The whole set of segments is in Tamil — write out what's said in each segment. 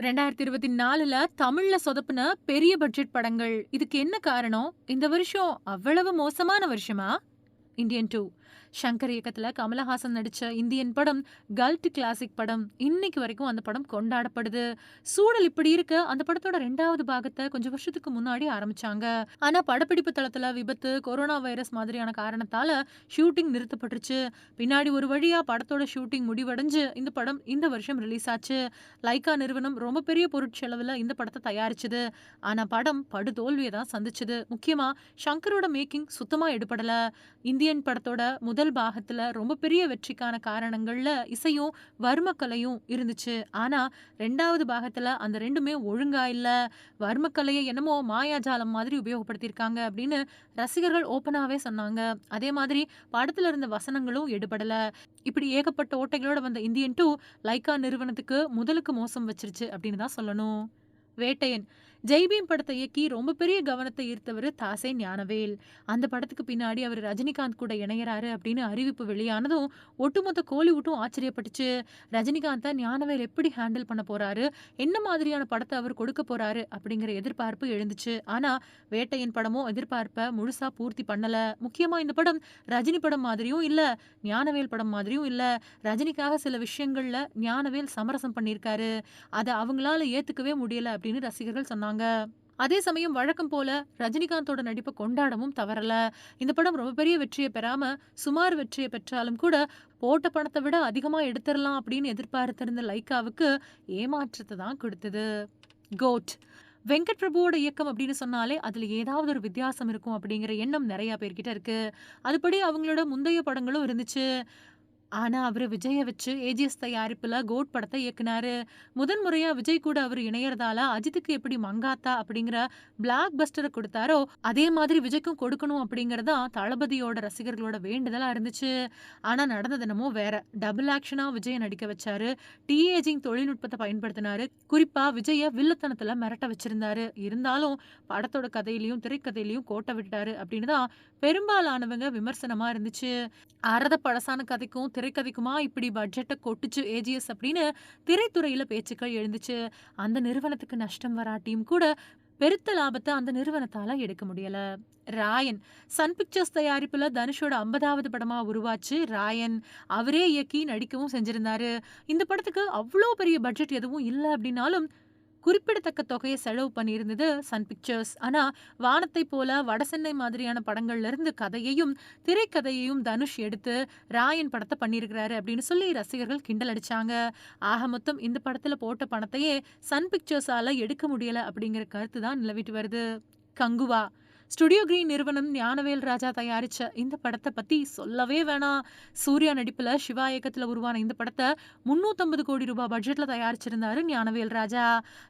ரெண்டாயிரத்தி இருபத்தி நாலுல தமிழ்ல சொதப்புன பெரிய பட்ஜெட் படங்கள். இதுக்கு என்ன காரணம்? இந்த வருஷம் அவ்வளவு மோசமான வருஷமா? இந்தியன் டூ சங்கர் இயக்கத்துல கமலஹாசன் நடிச்ச இந்தியன் படம் கல்ட் கிளாசிக் படம் இன்னைக்கு வரைக்கும் அந்த படம் கொண்டாடப்படுது. சூழல் இப்படி இருக்க. அந்த படத்தோட ரெண்டாவது பாகத்தை கொஞ்சம் வருஷத்துக்கு முன்னாடி ஆரம்பிச்சாங்க. ஆனா படப்பிடிப்பு தளத்துல விபத்து கொரோனா வைரஸ் மாதிரியான காரணத்தால ஷூட்டிங் நிறுத்தப்பட்டுருச்சு. பின்னாடி ஒரு வழியா படத்தோட ஷூட்டிங் முடிவடைஞ்சு இந்த படம் இந்த வருஷம் ரிலீஸ் ஆச்சு. லைக்கா நிறுவனம் ரொம்ப பெரிய பொருட்செலவுல இந்த படத்தை தயாரிச்சது. ஆனா படம் படு தோல்வியை தான் சந்திச்சது. முக்கியமா சங்கரோட மேக்கிங் சுத்தமா எடுபடல. இந்தியன் படத்தோட முதல் பாகத்துல ரொம்ப பெரிய வெற்றிக்கான காரணங்கள்ல இசையும் வர்மக்கலையும் இருந்துச்சு. ஆனா ரெண்டாவது பாகத்துல அந்த ரெண்டுமே ஒழுங்கா இல்ல வர்மக்கலையை என்னமோ மாயாஜாலம் மாதிரி உபயோகப்படுத்தியிருக்காங்க அப்படின்னு ரசிகர்கள் ஓப்பனாவே சொன்னாங்க. அதே மாதிரி படத்துல இருந்த வசனங்களும் எடுபடல. இப்படி ஏகப்பட்ட ஓட்டைகளோட வந்த இந்தியன் டூ லைக்கா நிறுவனத்துக்கு முதலுக்கு மோசம் வச்சிருச்சு அப்படின்னு தான் சொல்லணும். வேட்டையன் ஜெய்பீம் படத்தை இயக்கி ரொம்ப பெரிய கவனத்தை ஈர்த்தவர் தாசே ஞானவேல். அந்த படத்துக்கு பின்னாடி அவர் ரஜினிகாந்த் கூட இணையறாரு அப்படின்னு அறிவிப்பு வெளியானதும் ஒட்டுமொத்த கோலிவுட்டும் ஆச்சரியப்பட்டுச்சு. ரஜினிகாந்தை ஞானவேல் எப்படி ஹேண்டில் பண்ண போறாரு என்ன மாதிரியான படத்தை அவர் கொடுக்க போறாரு அப்படிங்கிற எதிர்பார்ப்பு எழுந்துச்சு. ஆனா வேட்டையின் படமும் எதிர்பார்ப்பை முழுசா பூர்த்தி பண்ணல. முக்கியமா இந்த படம் ரஜினி படம் மாதிரியும் இல்ல ஞானவேல் படம் மாதிரியும் இல்ல. ரஜினிக்காக சில விஷயங்கள்ல ஞானவேல் சமரசம் பண்ணியிருக்காரு. அதை அவங்களால ஏத்துக்கவே முடியல அப்படின்னு ரசிகர்கள் சொன்னாங்க. அதே சமயம் வழக்கம் போல ரஜினிகாந்தோட நடிப்பை கொண்டாடவும் தவறல. இந்த படம் ரொம்ப பெரிய வெற்றியை பெறாம சுமார் வெற்றியை பெற்றாலும் கூட போட்ட பணத்தை விட அதிகமா எடுத்துடலாம் அப்படின்னு எதிர்பார்த்திருந்த லைக்காவுக்கு ஏமாற்றத்தை தான் கொடுத்தது. கோட். வெங்கட் பிரபுவோட இயக்கம் அப்படின்னு சொன்னாலே அதில் ஏதாவது ஒரு வித்தியாசம் இருக்கும் அப்படிங்கிற எண்ணம் நிறையா பேர்கிட்ட இருக்கு. அதுபடி அவங்களோட முந்தைய படங்களும் இருந்துச்சு. ஆனால் அவர் விஜயை வச்சு ஏஜிஎஸ் தயாரிப்பில் கோட் படத்தை இயக்குனாரு. முதன் முறையாக விஜய் கூட அவர் இணையறதால அஜித்துக்கு எப்படி மங்காத்தா அப்படிங்கிற பிளாக் பஸ்டரை கொடுத்தாரோ அதே மாதிரி விஜய்க்கும் கொடுக்கணும் அப்படிங்கிறதா தளபதியோட ரசிகர்களோட வேண்டுதலாக இருந்துச்சு. ஆனால் நடந்தது என்னமோ வேற டபுள் ஆக்ஷனாக விஜயை நடிக்க வச்சாரு. டிஏஜிங் தொழில்நுட்பத்தை பயன்படுத்தினாரு. குறிப்பாக விஜயை வில்லத்தனத்தில் மிரட்ட வச்சிருந்தாரு. இருந்தாலும் படத்தோட கதையிலையும் திரைக்கதையிலையும் கோட்டை விட்டாரு அப்படின்னு தான் பெரும்பாலானவங்க விமர்சனமாக இருந்துச்சு. அறத பழசான கதைக்கும் திரைக்கதைக்குமா இப்படி பட்ஜெட்டை கொட்டுச்சு ஏஜிஎஸ் அப்படின்னு திரைத்துறையில் பேச்சுக்கள் எழுந்துச்சு. அந்த நிறுவனத்துக்கு நஷ்டம் வராட்டியும் கூட பெருத்த லாபத்தை அந்த நிறுவனத்தால எடுக்க முடியல. ராயன் சன் பிக்சர்ஸ் தயாரிப்புல தனுஷோட ஐம்பதாவது படமா உருவாச்சு. ராயன் அவரே இயக்கி நடிக்கவும் செஞ்சிருந்தாரு. இந்த படத்துக்கு அவ்வளோ பெரிய பட்ஜெட் எதுவும் இல்லை அப்படின்னாலும் குறிப்பிடத்தக்க தொகையை செலவு பண்ணியிருந்தது சன் பிக்சர்ஸ். ஆனா வானத்தை போல வடசென்னை மாதிரியான படங்கள்ல இருந்து கதையையும் திரைக்கதையையும் தனுஷ் எடுத்து ராயன் படத்தை பண்ணியிருக்கிறாரு அப்படின்னு சொல்லி ரசிகர்கள் கிண்டல் அடிச்சாங்க. ஆக மொத்தம் இந்த படத்துல போட்ட பணத்தையே சன் பிக்சர்ஸால எடுக்க முடியல அப்படிங்கிற கருத்து தான் நிலவிட்டு வருது. கங்குவா. ஸ்டுடியோ கிரீன் நிறுவனம் ஞானவேல் ராஜா தயாரித்த இந்த படத்தை பற்றி சொல்லவே வேணாம். சூர்யா நடிப்பில் சிவா இயக்கத்தில் உருவான இந்த படத்தை முந்நூற்றம்பது கோடி ரூபாய் பட்ஜெட்டில் தயாரிச்சிருந்தாரு ஞானவேல் ராஜா.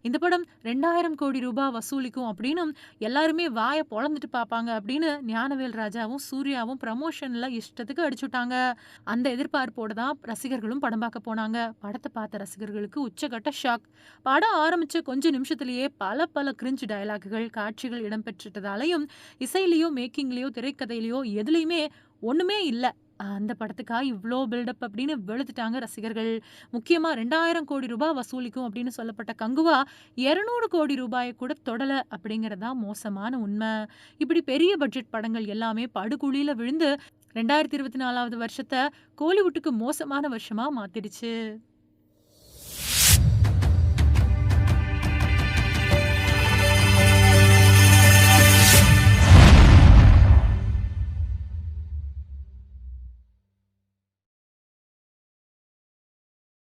இந்த படம் ரெண்டாயிரம் கோடி ரூபாய் வசூலிக்கும் அப்படின்னும் எல்லாருமே வாயை பொழந்துட்டு பார்ப்பாங்க அப்படின்னு ஞானவேல் ராஜாவும் சூர்யாவும் ப்ரமோஷனில் இஷ்டத்துக்கு அடிச்சுட்டாங்க. அந்த எதிர்பார்ப்போடு தான் ரசிகர்களும் படம் பார்க்க போனாங்க. படத்தை பார்த்த ரசிகர்களுக்கு உச்சகட்ட ஷாக் படம் ஆரம்பித்த கொஞ்ச நிமிஷத்துலேயே பல பல கிரிஞ்சு டயலாக்குகள் காட்சிகள் இடம்பெற்றுட்டதாலையும் இசையிலையோ மேக்கிங்லேயோ திரைக்கதையிலையோ எதுலேயுமே ஒன்றுமே இல்லை. அந்த படத்துக்கா இவ்வளோ பில்டப் அப்படின்னு வெளுத்துட்டாங்க ரசிகர்கள். முக்கியமாக ரெண்டாயிரம் கோடி ரூபாய் வசூலிக்கும் அப்படின்னு சொல்லப்பட்ட கங்குவா இரநூறு கோடி ரூபாயை கூட தொடலை அப்படிங்கிறதா மோசமான உண்மை. இப்படி பெரிய பட்ஜெட் படங்கள் எல்லாமே படுகுழியில் விழுந்து ரெண்டாயிரத்தி இருபத்தி நாலாவது வருஷத்தை கோலிவுட்டுக்கு மோசமான வருஷமா மாத்திடுச்சு.